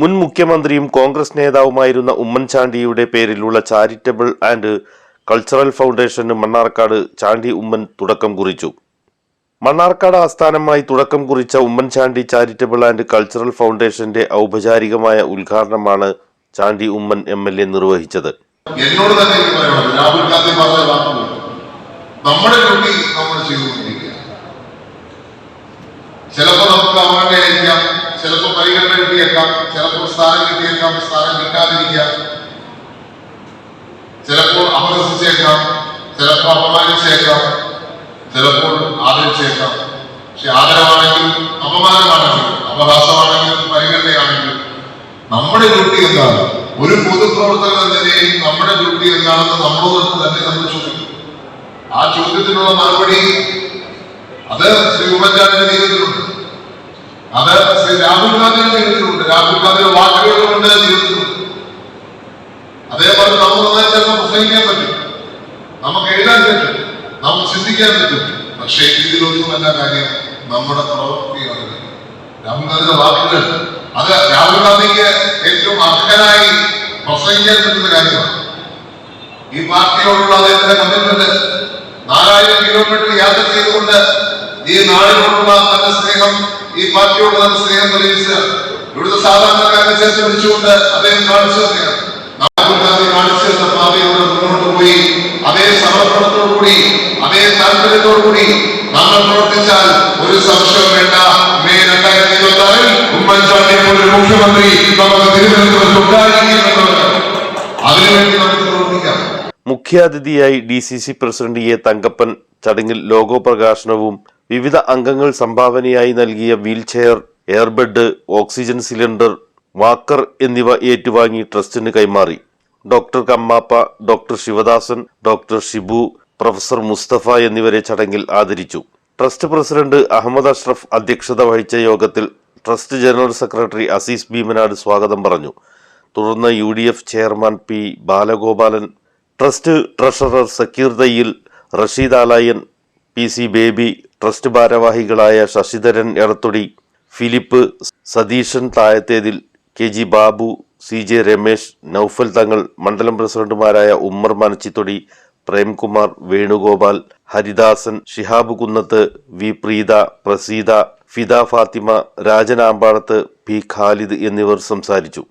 മുൻ മുഖ്യമന്ത്രിയും കോൺഗ്രസ് നേതാവുമായിരുന്ന ഉമ്മൻചാണ്ടിയുടെ പേരിലുള്ള ചാരിറ്റബിൾ ആൻഡ് കൾച്ചറൽ ഫൗണ്ടേഷന് മണ്ണാർക്കാട് ചാണ്ടി ഉമ്മൻ തുടക്കം കുറിച്ചു. മണ്ണാർക്കാട് ആസ്ഥാനമായി തുടക്കം കുറിച്ച ഉമ്മൻചാണ്ടി ചാരിറ്റബിൾ ആൻഡ് കൾച്ചറൽ ഫൗണ്ടേഷന്റെ ഔപചാരികമായ ഉദ്ഘാടനമാണ് Chandy Oommen M L A നിർവഹിച്ചത്. എന്നോട് തന്നെ രാഹുൽ ഗാന്ധി പറഞ്ഞ വാക്കുകൾ. നമ്മുടെ നമ്മൾ ചെയ്തുകൊണ്ടിരിക്കുക ചിലപ്പോൾ നമുക്ക് അവരുടെ ആയിരിക്കാം ചിലപ്പോൾ പരിഗണന കിട്ടിയേക്കാം. ചിലപ്പോൾ സ്ഥാനം കിട്ടിയേക്കാം സ്ഥാനം കിട്ടാതിരിക്കാം. ചിലപ്പോൾ അപഹസിച്ചേക്കാം ചിലപ്പോൾ അപമാനിച്ചേക്കാം ചിലപ്പോൾ ആദരിച്ചേക്കാം. പക്ഷെ ആദരവാണെങ്കിലും അപമാനമാണെങ്കിലും അവകാശമാണെങ്കിലും പരിഗണനയാണെങ്കിലും നമ്മുടെ ഡ്യൂട്ടി എന്താണ്? ഒരു പൊതുപ്രവർത്തകൻ എന്ന നിലയിൽ നമ്മുടെ ഡ്യൂട്ടി എന്താണെന്ന് നമ്മളോട് തന്നെ നമ്മൾ ചോദിക്കും. ആ ചോദ്യത്തിനുള്ള മറുപടി അത് ശ്രീ ഉമ്മൻചാണ്ടിന്റെ ജീവിതത്തിലുണ്ട് അത് ശ്രീ രാഹുൽ ഗാന്ധിയുടെ ജീവിതത്തിലുണ്ട് രാഹുൽ ഗാന്ധിയുടെ വാക്കുകളുണ്ട് ജീവിതത്തിലുണ്ട് അതേപോലെ നന്നായി ചിലപ്പോൾ പ്രസംഗിക്കാൻ പറ്റും. നമുക്ക് എഴുതാൻ ചിന്തിക്കാൻ പറ്റും. പക്ഷേ ഇതിലൊന്നുമല്ല കാര്യം നമ്മുടെ പ്രവൃത്തിയാണ്. രാഹുൽഗാന്ധിയുടെ വാക്കുകൾ. അത് രാഹുൽ ഗാന്ധിക്ക് ഏറ്റവും അർഹനായി പ്രസംഗിക്കാൻ കാര്യമാണ്. ഈ പാർട്ടിയോടുള്ള അദ്ദേഹത്തിന്റെ കമ്മിറ്റ്മെന്റ് നാലായിരം കിലോമീറ്റർ യാത്ര ചെയ്തുകൊണ്ട് ഈ നാടിനോടുള്ള തന്റെ സ്നേഹം ഈ പാർട്ടിയോടുള്ള തന്റെ സ്നേഹം തെളിയിച്ച് ഇവിടുത്തെ സാധാരണക്കാരെ ചേർത്ത് പിടിച്ചുകൊണ്ട് അദ്ദേഹം കാണിച്ചു പോയി. അതേ സമർപ്പണത്തോടുകൂടി അതേ താല്പര്യത്തോടുകൂടി നമ്മൾ പ്രവർത്തിച്ചാൽ ഒരു സംശയം വേണ്ട. മെയ് രണ്ടായിരത്തി ഇരുപത്തി ആറിൽ ഉമ്മൻചാണ്ടി മുഖ്യമന്ത്രി നമുക്ക് തിരുവനന്തപുരത്ത് ഉണ്ടായിരിക്കുമെന്നുള്ളത് അതിനുവേണ്ടി നമുക്ക് പ്രവർത്തിക്കാം. മുഖ്യാതിഥിയായി D C C president A Thankappan ചടങ്ങിൽ ലോഗോ പ്രകാശനവും വിവിധ അംഗങ്ങൾ സംഭാവനയായി നൽകിയ wheelchair airbed oxygen cylinder walker എന്നിവ ഏറ്റുവാങ്ങി ട്രസ്റ്റിന് കൈമാറി. Doctor Kammappa doctor Sivadasan doctor Shibu professor Musthafa എന്നിവരെ ചടങ്ങിൽ ആദരിച്ചു. ട്രസ്റ്റ് പ്രസിഡന്റ് അഹമ്മദ് അഷ്റഫ് അധ്യക്ഷത വഹിച്ച യോഗത്തിൽ trust general secretary Azeez Bheemanad സ്വാഗതം പറഞ്ഞു. തുടർന്ന് U D F chairman P Balagopalan trust treasurer Zakir Thayyil Rasheed Alayan P C Baby trust ഭാരവാഹികളായ Sasidharan Edathodi Philip Satheesan Thayathethil K G Babu C J Ramesh Noufal Thangal മണ്ഡലം പ്രസിഡന്റുമാരായ Ummer Manachithodi Premkumar Venugopal Haridasan Shihab Kunnath V Preetha Praseetha Fida Fathima Rajan Ambadath P Khalid എന്നിവർ സംസാരിച്ചു.